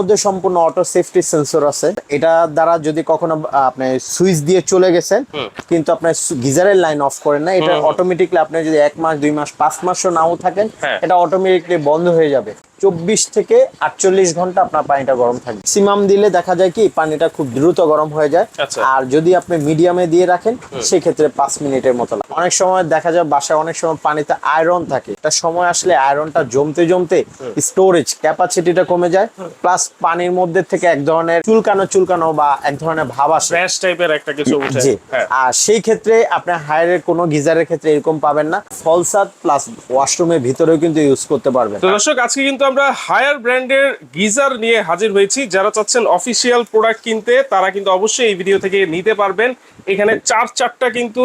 মধ্যে সম্পূর্ণ auto safety sensor আছে। এটা দ্বারা যদি কখনো আপনি সুইচ দিয়ে চলে গেছেন কিন্তু আপনার গিজারের লাইন অফ করেন না এটা অটোমেটিকলি আপনি যদি এক মাস দুই মাস পাঁচ মাসও নাও থাকেন হ্যাঁ। এটা অটোমেটিকলি বন্ধ হয়ে যাবে। চব্বিশ থেকে আটচল্লিশ ঘণ্টা আপনার পানিটা গরম থাকবে। ম্যাক্সিমাম দিলে দেখা যায় কি পানিটা খুব দ্রুত গরম হয়ে যায়। আচ্ছা। আর যদি আপনি মিডিয়ামে দিয়ে রাখেন সেক্ষেত্রে পাঁচ মিনিটের মতো লাগে। অনেক সময় দেখা যায় বাসায় অনেক সময় পানিতে আয়রন থাকে। একটা সময় আসলে আয়রনটা জমতে জমতে স্টোরেজ ক্যাপাসিটিটা কমে যায়। প্লাস পানির মধ্যে থেকে এক ধরনের চুলকানো চুলকানো বা এক ধরনের ভাব আসে। র্যাশ টাইপের একটা কিছু উঠে। হ্যাঁ। আর সেই ক্ষেত্রে আপনি হায়ারের কোনো গিজারের ক্ষেত্রে এরকম পাবেন না। ফলসাদ প্লাস ওয়াশরুমের ভিতরেও কিন্তু ইউজ করতে পারবেন। দর্শক আজকে কিন্তু আমরা হায়ার ব্র্যান্ডের গিজার নিয়ে হাজির হয়েছি। যারা চাচ্ছেন অফিসিয়াল প্রোডাক্ট কিনতে তারা কিন্তু অবশ্যই এই ভিডিও থেকে নিতে পারবেন। এখানে চার চারটা কিন্তু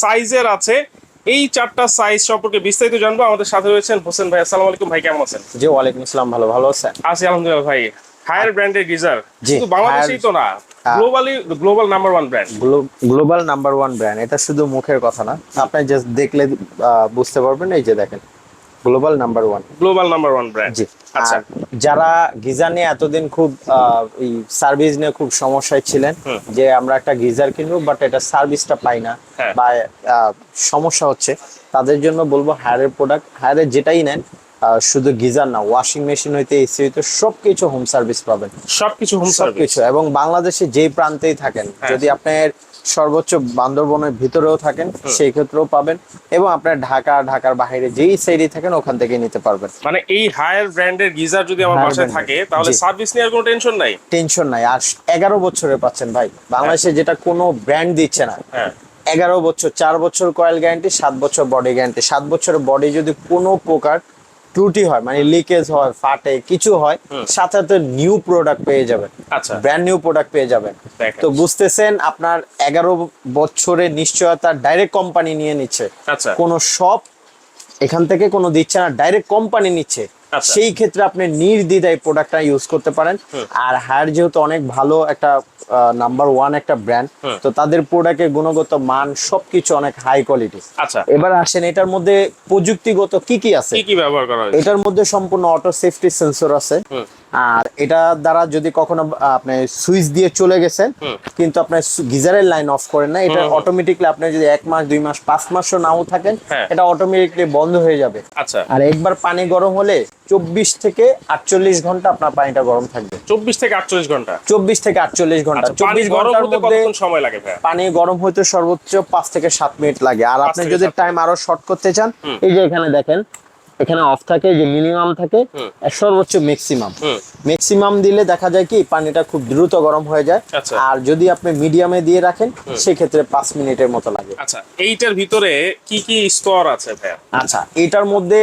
সাইজের আছে। এই চারটা সাইজ সম্পর্কে বিস্তারিত জানব। আমাদের সাথে রয়েছেন হোসেন ভাই। আসসালামু আলাইকুম ভাই কেমন আছেন? জি ওয়ালাইকুম আসসালাম। ভালো ভালো আছেন? আছি আলহামদুলিল্লাহ ভাই। হায়ার ব্র্যান্ডের গিজার। শুধু বাংলাদেশেই তো না। Globally global number one brand global number one brand এটা শুধু মুখের কথা না। আপনি জাস্ট দেখলে বুঝতে পারবেন। এই যে দেখেন global number one global number one brand জি। আচ্ছা। যারা গিজার নিয়ে এতদিন খুব সার্ভিস নিয়ে খুব সমস্যায় ছিলেন যে আমরা একটা গিজার কিনবো বাট এটা সার্ভিসটা পাই না হ্যাঁ। বা সমস্যা হচ্ছে তাদের জন্য বলব হায়ারের প্রোডাক্ট হায়ারের যেটাই নেন শুধু গিজার না ওয়াশিং মেশিন হইতে এসি হইতে সবকিছু হোম সার্ভিস পাবেন। সবকিছু হোম সার্ভিস সবকিছু এবং বাংলাদেশে যেই প্রান্তেই থাকেন হ্যাঁ। যদি আপনার সর্বোচ্চ বান্দরবনের ভিতরেও থাকেন সেই ক্ষেত্রেও পাবেন এবং আপনার ঢাকা ঢাকার বাইরে যেই সাইডে থাকেন ওখান থেকে নিতে পারবেন। মানে এই হায়ার ব্র্যান্ডের গিজার যদি আমার বাসায় থাকে তাহলে। সার্ভিস নেওয়ার কোনো টেনশন নাই? টেনশন নাই। আর এগারো বছরে পাচ্ছেন ভাই। বাংলাদেশে যেটা কোনো ব্র্যান্ড দিচ্ছে না। হ্যাঁ। এগারো বছর চার বছর কয়েল গ্যারান্টি সাত বছর বডি গ্যারান্টি সাত বছরের বডি যদি কোনো প্রকার ত্রুটি হয় মানে লিকেজ হয় ফাটে কিছু হয় সাথে সাথে নিউ প্রোডাক্ট পেয়ে যাবেন। আচ্ছা। ব্র্যান্ড নিউ প্রোডাক্ট পেয়ে যাবেন। তো বুঝতেছেন আপনার এগারো বছরের নিশ্চয়তা ডাইরেক্ট কোম্পানি নিয়ে নিচ্ছে। আচ্ছা। কোনো শপ এখান থেকে কোনো দিচ্ছে না ডাইরেক্ট কোম্পানি নিচ্ছে। সেই ক্ষেত্রে আপনি নির্দ্বিধায় প্রোডাক্টটা ইউজ করতে পারেন। আর হায়ার যেহেতু অনেক ভালো একটা নাম্বার ওয়ান একটা ব্র্যান্ড তো তাদের প্রোডাক্টের গুণগত মান সবকিছু অনেক হাই কোয়ালিটি আচ্ছা। এবার আসেন এটার মধ্যে প্রযুক্তিগত কি কি আছে? কি কি ব্যবহার করা হয়েছে? এটার মধ্যে সম্পূর্ণ অটো সেফটি সেন্সর আছে। আর এটা দ্বারা যদি কখনো আপনি সুইচ দিয়ে চলে গেছেন কিন্তু আপনার গিজারের লাইন অফ করেন না এটা অটোমেটিকলি আপনি যদি এক মাস দুই মাস পাঁচ মাসও নাও থাকেন হ্যাঁ। এটা অটোমেটিকলি বন্ধ হয়ে যাবে। আচ্ছা। আর একবার পানি গরম হলে চব্বিশ থেকে আটচল্লিশ ঘণ্টা আপনার পানিটা গরম থাকবে। চব্বিশ থেকে আটচল্লিশ ঘণ্টা? চব্বিশ থেকে আটচল্লিশ ঘণ্টা। আচ্ছা চব্বিশ ঘণ্টার মধ্যে সময় লাগে পানি গরম হইতে সর্বোচ্চ পাঁচ থেকে সাত মিনিট লাগে। আর আপনি যদি টাইম আরও শর্ট করতে চান এই যে এখানে দেখেন এখানে অফ থাকে যে মিনিমাম থাকে আর সর্বোচ্চ ম্যাক্সিমাম ম্যাক্সিমাম দিলে দেখা যায় কি পানিটা খুব দ্রুত গরম হয়ে যায়। আচ্ছা। আর যদি আপনি মিডিয়ামে দিয়ে রাখেন সেক্ষেত্রে পাঁচ মিনিটের মতো লাগে। আচ্ছা এইটার ভিতরে কি কি স্তর আছে ভাইয়া? আচ্ছা এটার মধ্যে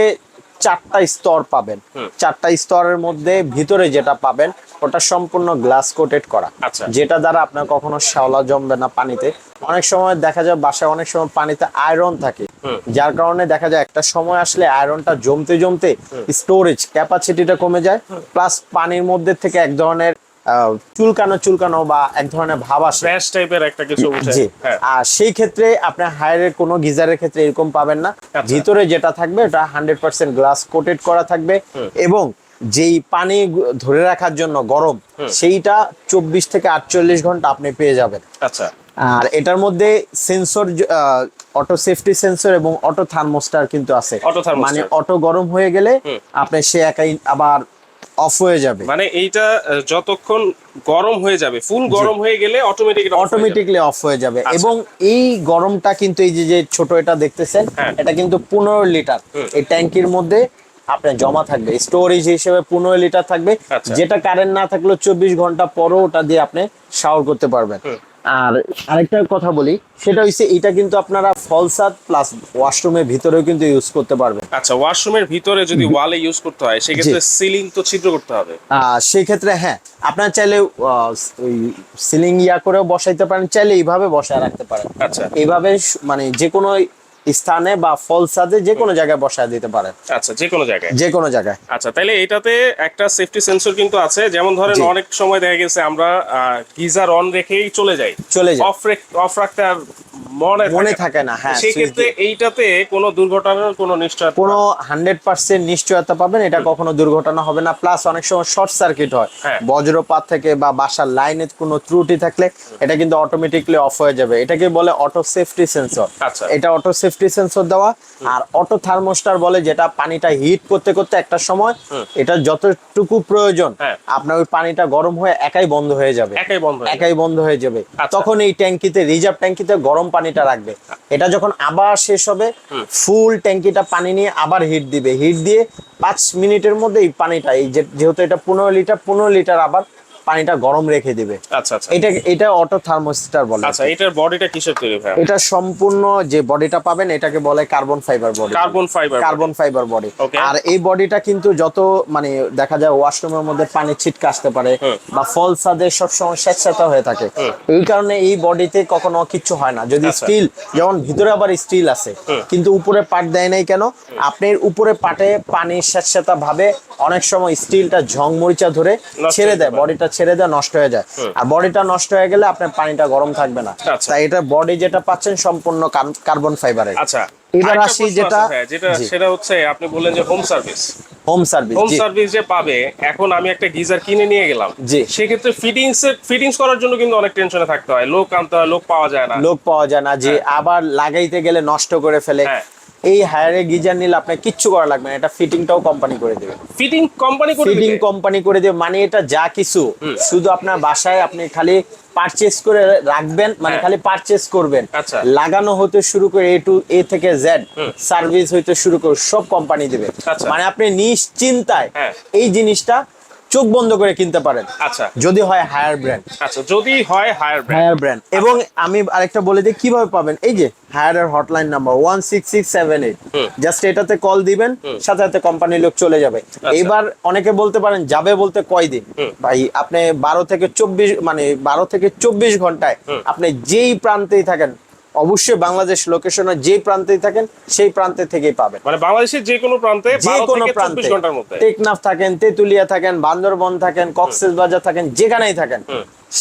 চারটা স্তর পাবেন। চারটা স্তরের মধ্যে ভিতরে যেটা পাবেন ওটা সম্পূর্ণ গ্লাস কোটেড করা। আচ্ছা। যেটা দ্বারা আপনার কখনো শ্যাওলা জমবে না পানিতে। অনেক সময় দেখা যায় বাসায় অনেক সময় পানিতে আয়রন থাকে। যার কারণে দেখা যায় একটা সময় আসলে আয়রনটা জমতে জমতে স্টোরেজ ক্যাপাসিটিটা কমে যায়। প্লাস পানির মধ্যে থেকে এক ধরনের চুলকানো চুলকানো বা এক ধরনের ভাব আসে। র্যাশ টাইপের একটা কিছু উঠে। হ্যাঁ। আর সেই ক্ষেত্রে আপনার হায়ারের কোনো গিজারের ক্ষেত্রে এরকম পাবেন না। আচ্ছা। ভিতরে যেটা থাকবে ওটা হান্ড্রেড পার্সেন্ট গ্লাস কোটেড করা থাকবে। এবং যেই পানি ধরে রাখার জন্য গরম সেইটা চব্বিশ থেকে আটচল্লিশ ঘণ্টা আপনি পেয়ে যাবেন। আচ্ছা। আর এটার মধ্যে সেন্সর অটো সেফটি সেন্সর এবং অটো থার্মোস্টার কিন্তু আছে। মানে অটো গরম হয়ে গেলে আপনি সে একাই আবার অফ হয়ে যাবে। মানে এইটা যতক্ষণ গরম হয়ে যাবে ফুল গরম হয়ে গেলে অটোমেটিক অটোমেটিকলি অফ হয়ে যাবে। এবং এই গরমটা কিন্তু এই যে যে ছোট এটা দেখতেছেন হ্যাঁ। এটা কিন্তু পনেরো লিটার। এই ট্যাঙ্কির মধ্যে আপনার জমা থাকবে। স্টোরেজ হিসেবে পনেরো লিটার থাকবে। আচ্ছা। যেটা কারেন্ট না থাকলেও চব্বিশ ঘণ্টা পরও ওটা দিয়ে আপনি শাওয়ার করতে পারবেন। আর আরেকটা কথা বলি সেটা হচ্ছে এটা কিন্তু আপনারা ফলসাদ প্লাস ওয়াশরুমের ভিতরেও কিন্তু ইউজ করতে পারবেন। আচ্ছা ওয়াশরুমের ভিতরে যদি ওয়ালে ইউজ করতে হয় সেক্ষেত্রে সিলিং তো ছিদ্র করতে হবে। আহ, সেই ক্ষেত্রে হ্যাঁ আপনার চাইলে ওই সিলিং ইয়া করেও বসাইতে পারেন চাইলে এইভাবে বসায় রাখতে পারেন। আচ্ছা। এইভাবে মানে যে কোনো স্থানে বা ফলসাদে যে কোনো জায়গায় বসায় দিতে পারেন আচ্ছা যে কোনো জায়গায়। যে কোনো জায়গায়। আচ্ছা তাহলে এটাতে একটা সেফটি সেন্সর কিন্তু আছে। যেমন ধরেন অনেক সময় দেখা গেছে আমরা গিজার অন রেখেই চলে যাই। চলে যাই। অফ অফ রাখতে আর মনে থাকে না। হ্যাঁ সেক্ষেত্রে এইটাতে কোনো দুর্ঘটনার কোনো নিশ্চয়তা কোনো হান্ড্রেড পার্সেন্ট নিশ্চয়তা পাবেন এটা কখনো দুর্ঘটনা হবে না প্লাস অনেক সময় শর্ট সার্কিট হয় হ্যাঁ। বজ্রপাত থেকে বা বাসার লাইনে কোনো ত্রুটি থাকলে এটা কিন্তু অটোমেটিকলি অফ হয়ে যাবে এটাকে বলে অটো সেফটি সেন্সর। এটা অটো সেফটি সেন্সর দেওয়া আর অটো থার্মোস্টার বলে যেটা পানিটা হিট করতে করতে একটা সময় এটা যতটুকু প্রয়োজন হ্যাঁ। আপনার ওই পানিটা গরম হয়ে একাই বন্ধ হয়ে যাবে একাই বন্ধ হয়ে যাবে। একাই বন্ধ হয়ে যাবে আচ্ছা। তখন এই ট্যাঙ্কিতে রিজার্ভ ট্যাঙ্কিতে গরম পানিটা রাখবে। এটা যখন আবার শেষ হবে ফুল ট্যাঙ্কিটা পানি নিয়ে আবার হিট দিবে। হিট দিয়ে পাঁচ মিনিটের মধ্যে এই পানিটা এই যেহেতু এটা পনেরো লিটার পনেরো লিটার আবার পানিটা গরম রেখে দিবে। আচ্ছা আচ্ছা। এটা এটা অটো থার্মোস্টার বলে। আচ্ছা এটার বডিটা কিসের তৈরি ভাই এটা সম্পূর্ণ যে বডিটা পাবেন এটাকে বলে carbon fibre body carbon fibre carbon fibre body আর এই বডিটা কিন্তু যত মানে দেখা যায় ওয়াশরুমের মধ্যে পানি ছিটকে আসতে পারে বা ফল সাদে সবসময় স্বেচ্ছাতা হয়ে থাকে। এই কারণে এই বডিতে কখনো কিছু হয় না। যদি আচ্ছা। স্টিল যেমন ভিতরে আবার স্টিল আছে কিন্তু উপরে পাট দেয় নাই কেন? আপনার উপরে পাটে পানি স্বেচ্ছাতা ভাবে অনেক সময় স্টিলটা ঝং মরিচা ধরে ছেড়ে দেয়। বডিটা ছেড়ে দেয় নষ্ট হয়ে যায়। আর বডিটা নষ্ট হয়ে গেলে আপনার পানিটা গরম থাকবে না। আচ্ছা। তাই এটা বডি যেটা পাচ্ছেন সম্পূর্ণ কার্বন ফাইবারের। আচ্ছা এবার আসি যেটা- যেটা সেটা হচ্ছে আপনি বললেন যে home service home service home service যে পাবে এখন আমি একটা গিজার কিনে নিয়ে গেলাম। জি। সেক্ষেত্রে ফিটিংস ফিটিংস করার জন্য কিন্তু অনেক টেনশনে থাকতে হয়। লোক আনতে হয় লোক পাওয়া যায় না। লোক পাওয়া যায় না যে আবার লাগাইতে গেলে নষ্ট করে ফেলে। হ্যাঁ। এই হায়ারে গিজার নিলে আপনার কিচ্ছু করা লাগবে না এটা ফিটিংটাও কোম্পানি করে দেবে ফিটিং কোম্পানি করে ফিটিং কোম্পানি করে দেবে মানে এটা যা কিছু শুধু আপনার বাসায় আপনি খালি পারচেজ করে রাখবেন মানে হ্যাঁ। খালি পারচেজ করবেন আচ্ছা। লাগানো হতে শুরু করে এ টু এ থেকে জেড সার্ভিস হইতে শুরু করে সব কোম্পানি দেবে আচ্ছা। মানে আপনি নিশ্চিন্তায় হ্যাঁ। এই জিনিসটা চোখ বন্ধ করে কিনতে পারেন। আচ্ছা। যদি হয় হায়ার ব্র্যান্ড আচ্ছা যদি হয় হায়ার ব্র্যান্ড হায়ার ব্র্যান্ড এবং আমি আরেকটা বলে দিই কীভাবে পাবেন? এই যে হায়ারের hotline number one six six seven eight just এটাতে কল দিবেন সাথে সাথে কোম্পানির লোক চলে যাবে। এবার অনেকে বলতে পারেন যাবে বলতে কয়দিন। ভাই আপনি বারো থেকে চব্বিশ মানে বারো থেকে চব্বিশ ঘন্টায় আপনি যেই প্রান্তেই থাকেন অবশ্যই বাংলাদেশ লোকেশনে যে প্রান্তেই থাকেন সেই প্রান্তে থেকেই পাবেন। মানে বাংলাদেশের যে কোনো প্রান্তে যে কোনো প্রান্তে। ঘণ্টার মধ্যে। টেকনাফ থাকেন তেতুলিয়া থাকেন বান্দরবন থাকেন কক্সেস বাজার থাকেন যেখানেই থাকেন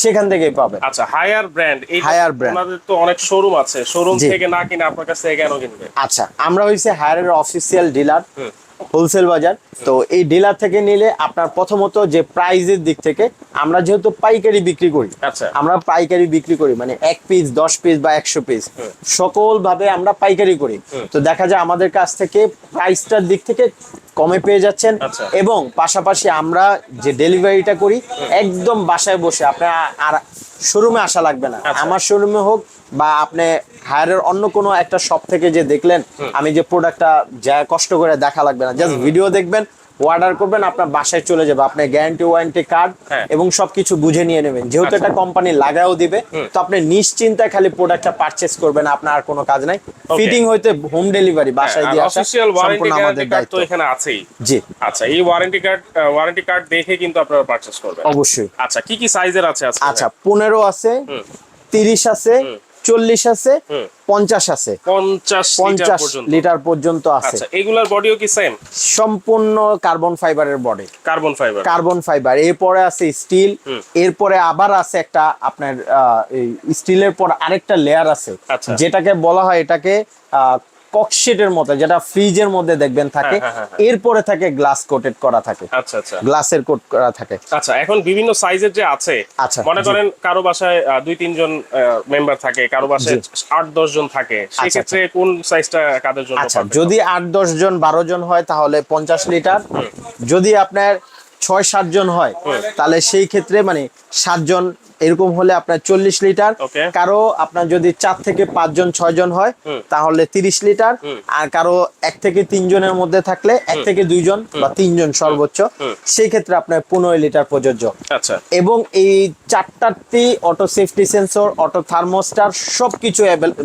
সেখান থেকেই পাবেন। আচ্ছা হায়ার ব্র্যান্ড এই Higher brand। ওনাদের তো অনেক শোরুম আছে। শোরুম থেকে না কিনে আপনার কাছ কেন কিনবে আচ্ছা আমরা হইছে হায়ারের অফিসিয়াল ডিলার। হোলসেল বাজার। তো এই ডিলার থেকে নিলে আপনার প্রথমত যে প্রাইজের দিক থেকে আমরা যেহেতু পাইকারি বিক্রি করি আচ্ছা। আমরা পাইকারি বিক্রি করি মানে এক পিস দশ পিস বা একশো পিস সকল ভাবে আমরা পাইকারি করি। তো দেখা যায় আমাদের কাছ থেকে প্রাইসটার দিক থেকে কমে পেয়ে যাচ্ছেন আচ্ছা। এবং পাশাপাশি আমরা যে ডেলিভারিটা করি একদম বাসায় বসে আপনার আর শোরুমে আসা লাগবে না। আচ্ছা। আমার শোরুমে হোক বা আপনি হায়ারের অন্য কোনো একটা শপ থেকে যে দেখলেন আমি যে প্রোডাক্টটা যা কষ্ট করে দেখা লাগবে না। জাস্ট ভিডিও দেখবেন অর্ডার করবেন আপনার বাসায় চলে যাবে। আপনার গ্যারান্টি ওয়ারেন্টি কার্ড হ্যাঁ। এবং সবকিছু বুঝে নিয়ে নেবেন। যেহেতু আচ্ছা। এটা কোম্পানি লাগাও দিবে তো আপনি নিশ্চিন্তায় খালি প্রোডাক্টটা পারচেজ করবেন আপনার আর কোনো কাজ নাই। ফিটিং হইতে হোম ডেলিভারি বাসায় দিয়ে আসা অফিসিয়াল ওয়ারেন্টি আমাদের কার্ড দায়িত্ব। তো এখানে আছেই। জি। আচ্ছা এই ওয়ারেন্টি কার্ড ওয়ারেন্টি কার্ড দেখে কিন্তু আপনারা পারচেজ করবেন। অবশ্যই। আচ্ছা কি কি সাইজের আছে আচ্ছা পনেরো আছে হুম। তিরিশ আছে চল্লিশ আছে পঞ্চাশ আছে। পঞ্চাশ লিটার পঞ্চাশ পর্যন্ত। লিটার পর্যন্ত আছে। আচ্ছা এগুলার বডিও কি সেম সম্পূর্ণ কার্বন ফাইবারের body carbon fibre carbon fibre এরপরে আছে স্টিল এরপরে আবার আছে একটা আপনার স্টিলের পর আরেকটা লেয়ার আছে। আচ্ছা। যেটাকে বলা হয় এটাকে ককশিটের মতো যেটা ফ্রিজের মধ্যে দেখবেন থাকে। হ্যাঁ, হ্যাঁ, হ্যাঁ। এরপরে থাকে গ্লাস কোটেড করা থাকে। আচ্ছা আচ্ছা। গ্লাসের কোট করা থাকে। আচ্ছা এখন বিভিন্ন সাইজের যে আছে আচ্ছা, মনে করেন কারও বাসায় দুই তিনজন মেম্বার থাকে কারও বাসায় আট দশ জন থাকে সেক্ষেত্রে কোন সাইজটা কাদের জন্য আচ্ছা যদি আট দশ জন বারো জন হয় তাহলে পঞ্চাশ লিটার। যদি আপনার ছয় সাত জন হয় তাহলে সেই ক্ষেত্রে মানে সাতজন এরকম হলে আপনার চল্লিশ লিটার। কারও আপনার যদি চার থেকে পাঁচজন ছয় জন হয় তাহলে তিরিশ লিটার। আর কারও এক থেকে তিনজনের মধ্যে থাকলে এক থেকে দুইজন বা তিনজন সর্বোচ্চ। সেই ক্ষেত্রে আপনার পনেরো লিটার প্রযোজ্য। আচ্ছা। এবং এই চারটাতেই auto safety sensor auto thermostat সবকিছু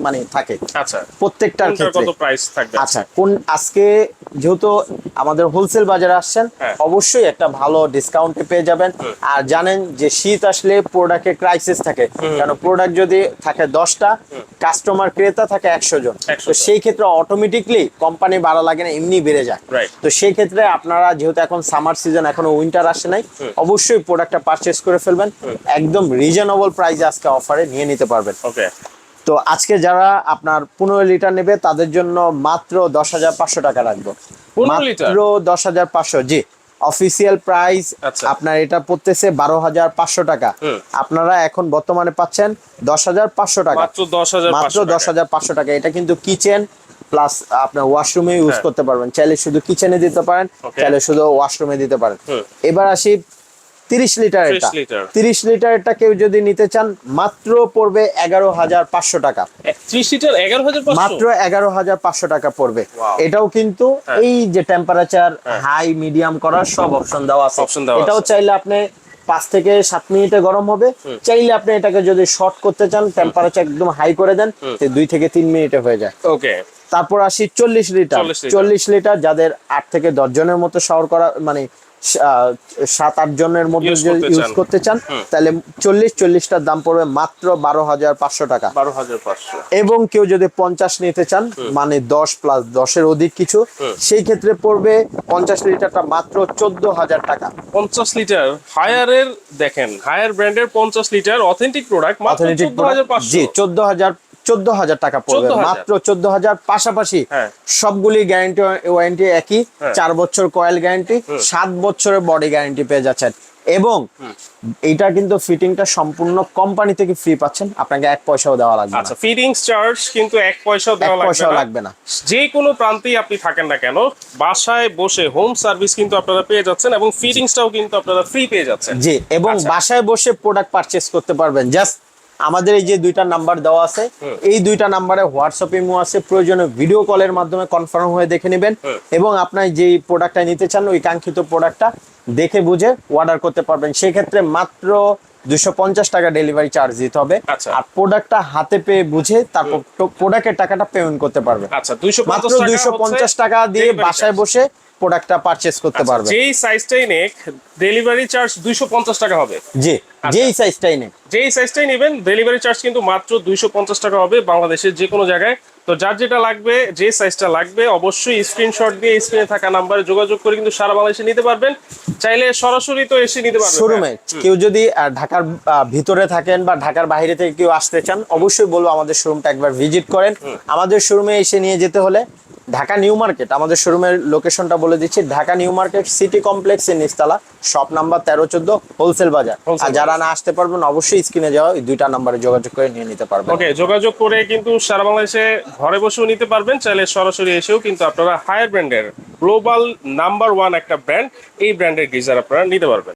মানে থাকে। আচ্ছা। প্রত্যেকটার ক্ষেত্রে। আচ্ছা কোন আজকে যেহেতু আমাদের হোলসেল বাজারে আসছেন হ্যাঁ। অবশ্যই একটা ভালো ডিসকাউন্টে পেয়ে যাবেন। আর জানেন যে শীত আসলে প্রোডাক্টের ক্রাইসিস থাকে। কারণ প্রোডাক্ট যদি থাকে দশটা কাস্টমার ক্রেতা থাকে একশো জন। তো সেই ক্ষেত্রে অটোমেটিকলি কোম্পানি বাড়া লাগে না এমনি বেড়ে যায়। তো সেই ক্ষেত্রে আপনারা যেহেতু এখন সামার সিজন এখনও উইন্টার আসে নাই অবশ্যই প্রোডাক্টটা পারচেস করে ফেলবেন। একদম রিজনেবল প্রাইসে আজকে অফারে নিয়ে নিতে পারবেন। ওকে তো আজকে যারা আপনার পনেরো লিটার নেবে তাদের জন্য মাত্র দশ হাজার পাঁচশো টাকা রাখব। মাত্র দশ হাজার পাঁচশো জি। অফিসিয়াল প্রাইস আচ্ছা। আপনার এটা পড়তেছে বারো হাজার পাঁচশো টাকা। আপনারা এখন বর্তমানে পাচ্ছেন দশ হাজার পাঁচশো টাকা। মাত্র দশ হাজার পাঁচশো টাকা। এটা কিন্তু কিচেন প্লাস আপনার ওয়াশরুমে ইউজ হ্যাঁ। করতে পারবেন। চাইলে শুধু কিচেনে দিতে পারেন চাইলে শুধু ওয়াশরুমে দিতে পারেন। এবার আসি তিরিশ লিটার 30 এটা। লিটার। তিরিশ লিটার এটা কেউ যদি নিতে চান মাত্র পড়বে এগারো হাজার পাঁচশো টাকা। ত্রিশ লিটার এগারো হাজার পাঁচশো? মাত্র এগারো হাজার পাঁচশো টাকা পড়বে। এটাও কিন্তু হ্যাঁ। এই যে টেম্পারেচার হাই মিডিয়াম করার সব অপশন দেওয়া আছে। এটাও চাইলে আপনি পাঁচ থেকে সাত মিনিটে গরম হবে। চাইলে আপনি এটাকে যদি শর্ট করতে চান টেম্পারেচার একদম হাই করে দেন দুই থেকে তিন মিনিটে হয়ে যায়। ওকে তারপর আসি চল্লিশ লিটার। 40 লিটার। চল্লিশ লিটার যাদের আট থেকে দশ জনের মতো শাওয়ার করা মানে সাত আট জনের মধ্যে যদি ইউজ করতে চান তাহলে চল্লিশ চল্লিশটার দাম পড়বে মাত্র বারো হাজার পাঁচশো টাকা। বারো হাজার পাঁচশো। এবং কেউ যদি পঞ্চাশ নিতে চান মানে দশ প্লাস দশের অধিক কিছু সেই ক্ষেত্রে পড়বে পঞ্চাশ লিটারটা মাত্র চোদ্দ হাজার টাকা। পঞ্চাশ লিটার হায়ারের দেখেন হায়ার ব্র্যান্ডের পঞ্চাশ লিটার অথেন্টিক প্রোডাক্ট মাত্র অথেন্টিক জি চোদ্দ হাজার চোদ্দ হাজার টাকা পড়বে। মাত্র চোদ্দ হাজার পাশাপাশি হ্যাঁ। সবগুলি গ্যারান্টি ওয়ারেন্টি একই। হ্যাঁ। চার বছর কয়েল গ্যারান্টি সাত বছরের বডি গ্যারান্টি পেয়ে যাচ্ছেন। এবং এটা কিন্তু ফিটিংটা সম্পূর্ণ কোম্পানি থেকে ফ্রি পাচ্ছেন। আপনাকে এক পয়সাও দেওয়া লাগবে না। আচ্ছা ফিডিংস চার্জ কিন্তু এক পয়সাও দেওয়া পয়সাও লাগবে লাগবে না। না। যে কোনো প্রান্তেই আপনি থাকেন না কেন বাসায় বসে হোম সার্ভিস কিন্তু আপনারা পেয়ে যাচ্ছেন এবং ফিডিংসটাও কিন্তু আপনারা ফ্রি পেয়ে যাচ্ছেন। জি এবং আচ্ছা। বাসায় বসে প্রোডাক্ট পারচেস করতে পারবেন। জাস্ট আমাদের এই যে দুইটা নাম্বার দেওয়া আছে এই দুইটা নাম্বারে হোয়াটসঅ্যাপ ইমো আছে প্রয়োজনে ভিডিও কলের মাধ্যমে কনফার্ম হয়ে দেখে নেবেন। এবং আপনার যেই প্রোডাক্টটা নিতে চান ওই কাঙ্ক্ষিত প্রোডাক্টটা দেখে বুঝে অর্ডার করতে পারবেন। সেই ক্ষেত্রে মাত্র দুশো পঞ্চাশ টাকা ডেলিভারি চার্জ দিতে হবে। আচ্ছা। আর প্রোডাক্টটা হাতে পেয়ে বুঝে তারপর প্রোডাক্টের টাকাটা পেমেন্ট করতে পারবেন। আচ্ছা দুইশো মাত্র দুইশো পঞ্চাশ টাকা দিয়ে বাসায় বসে প্রোডাক্টটা পারচেস করতে পারবে। পারবেন যেই সাইজটাই নেক ডেলিভারি চার্জ দুইশো পঞ্চাশ টাকা হবে। জি আচ্ছা। যেই সাইজটাই নেই যেই সাইজটাই নেবেন ডেলিভারি চার্জ কিন্তু মাত্র দুইশো পঞ্চাশ টাকা হবে বাংলাদেশের যে কোনো জায়গায়। তো যার যেটা লাগবে যে সাইজটা লাগবে অবশ্যই স্ক্রিনশট দিয়ে স্ক্রিনে থাকা নাম্বারে যোগাযোগ করে কিন্তু সারা বাংলাদেশে নিতে পারবেন। চাইলে সরাসরি তো এসে নিতে পারবেন। শোরুমে হ্যাঁ। কেউ যদি ঢাকার ভিতরে থাকেন বা ঢাকার বাইরে থেকে কেউ আসতে চান অবশ্যই বলব আমাদের শোরুমটা একবার ভিজিট করেন। আমাদের শোরুমে এসে নিয়ে যেতে হলে ঢাকা নিউ মার্কেট আমাদের শোরুমের লোকেশনটা বলে দিচ্ছি Dhaka new market city complex এর নিচতলা শপ নাম্বার তেরো চোদ্দ হোলসেল বাজার। আর যারা না আসতে পারবেন অবশ্যই স্ক্রিনে যাওয়া ওই দুইটা নাম্বারে যোগাযোগ করে নিয়ে নিতে পারবেন। ওকে যোগাযোগ করে কিন্তু সারা বাংলাদেশে ঘরে বসেও নিতে পারবেন চাইলে সরাসরি এসেও কিন্তু আপনারা হায়ার ব্র্যান্ডের গ্লোবাল নাম্বার ওয়ান একটা ব্র্যান্ড এই ব্র্যান্ডের গিজার আপনারা নিতে পারবেন।